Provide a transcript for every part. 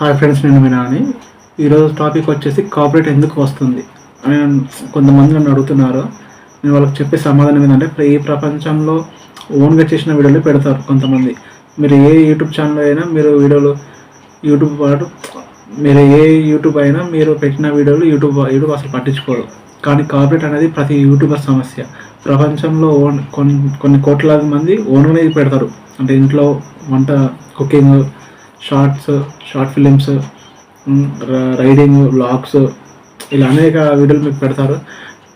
Hi friends నేను వినాని. ఈరోజు topic వచ్చేసి కాపరేట్ ఎందుకు వస్తుంది? అని కొంతమంది నన్ను అడుగుతున్నారు. నేను వాళ్ళకి చెప్పే సమాధానం ఏంటంటే ఇప్పుడు ఈ ప్రపంచంలో ఓన్గా చేసిన వీడియోలు పెడతారు కొంతమంది. మీరు ఏ యూట్యూబ్ ఛానల్ అయినా మీరు వీడియోలు యూట్యూబ్ పాటు మీరు ఏ యూట్యూబ్ అయినా మీరు పెట్టిన వీడియోలు యూట్యూబ్ యూట్యూబ్ అసలు పట్టించుకోరు కానీ కాపరేట్ అనేది ప్రతి యూట్యూబర్ సమస్య. ప్రపంచంలో ఓన్ కొన్ని కొన్ని కోట్లాది మంది ఓన్గానే పెడతారు. అంటే ఇంట్లో వంట cooking shorts short films riding blogs ఇలా అనేక వీడియోలు మీకు పెడతారు.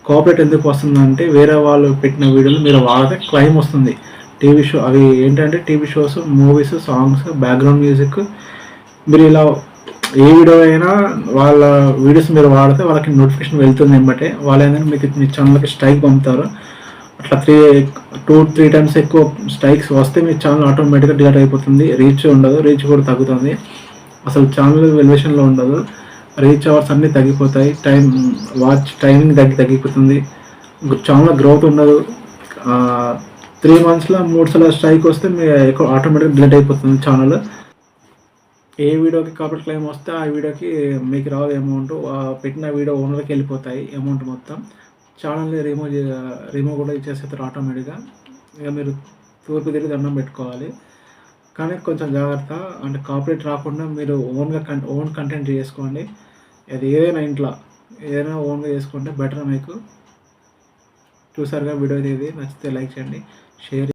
కోఆపరేట్ ఎందుకు వస్తుందంటే వేరే వాళ్ళు పెట్టిన వీడియోలు మీరు వాడితే క్లైమ్ వస్తుంది. టీవీ షో అవి ఏంటంటే TV shows movies songs background music. మీరు ఇలా ఏ వీడియో అయినా వాళ్ళ వీడియోస్ మీరు వాడితే వాళ్ళకి నోటిఫికేషన్ వెళ్తుంది ఏంటంటే వాళ్ళు ఏంటంటే మీకు మీ ఛానల్కి స్ట్రైక్ పంపుతారు. అట్లా త్రీ టూ త్రీ టైమ్స్ ఎక్కువ స్ట్రైక్స్ వస్తే మీ ఛానల్ ఆటోమేటిక్గా డిలీట్ అయిపోతుంది. రీచ్ ఉండదు. రీచ్ కూడా తగ్గుతుంది. అసలు ఛానల్ వెల్యువేషన్లో ఉండదు. రీచ్ అవర్స్ అన్నీ తగ్గిపోతాయి. టైం వాచ్ టైమింగ్ తగ్గి తగ్గిపోతుంది. ఛానల్ గ్రోత్ ఉండదు. త్రీ మంత్స్లో మూడు సార్లు స్ట్రైక్ వస్తే మీ ఎక్కువ ఆటోమేటిక్గా డిలీట్ అయిపోతుంది ఛానల్ ఏ వీడియోకి కాపర్ క్లెయిమ్ వస్తే ఆ వీడియోకి మీకు రాదు అమౌంట్ పెట్టిన వీడియో ఓనర్కి వెళ్ళిపోతాయి అమౌంట్ మొత్తం. ఛానల్ని రిమూవ్ రిమూవ్ కూడా ఇచ్చేస్తారు ఆటోమేటిక్గా ఇక మీరు తూర్పు తిరిగి దండం పెట్టుకోవాలి. కానీ కొంచెం జాగ్రత్త అంటే కాపరేట్ రాకుండా మీరు ఓన్గా కం ఓన్ కంటెంట్ చేసుకోండి. అది ఏదైనా ఇంట్లో ఏదైనా ఓన్గా చేసుకుంటే బెటర్ మీకు. చూసారుగా వీడియో ఇది నచ్చితే లైక్ చేయండి షేర్